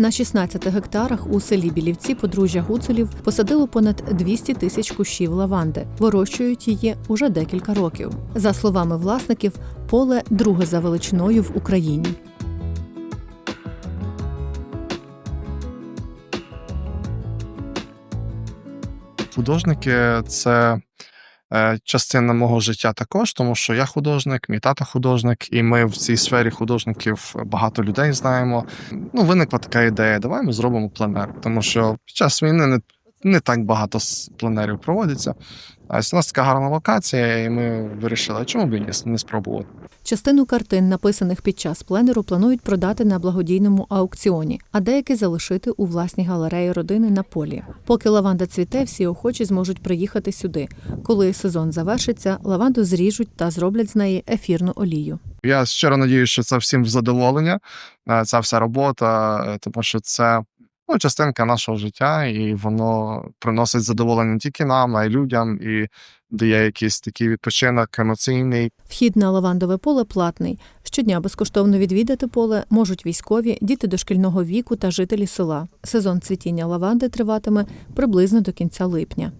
На 16 гектарах у селі Білівці подружжя Гуцулів посадило понад 200 тисяч кущів лаванди. Вирощують її уже декілька років. За словами власників, поле друге за величиною в Україні. Художники це частина мого життя також, тому що я художник, мій тато художник, і ми в цій сфері художників багато людей знаємо. Ну, виникла така ідея: давай ми зробимо пленер, тому що під час війни не, не так багато пленерів проводиться. А ось у нас така гарна локація, і ми вирішили, чому б і ні, не спробувати. Частину картин, написаних під час пленеру, планують продати на благодійному аукціоні, а деякі залишити у власній галереї родини на полі. Поки лаванда цвіте, всі охочі зможуть приїхати сюди. Коли сезон завершиться, лаванду зріжуть та зроблять з неї ефірну олію. Я щиро надіюся, що це всім в задоволення, е, ця вся робота, е, тому що це ну, частинка нашого життя, і воно приносить задоволення не тільки нам, а й людям, і дає якийсь такий відпочинок емоційний. Вхід на лавандове поле платний. Щодня безкоштовно відвідати поле можуть військові, діти дошкільного віку та жителі села. Сезон цвітіння лаванди триватиме приблизно до кінця липня.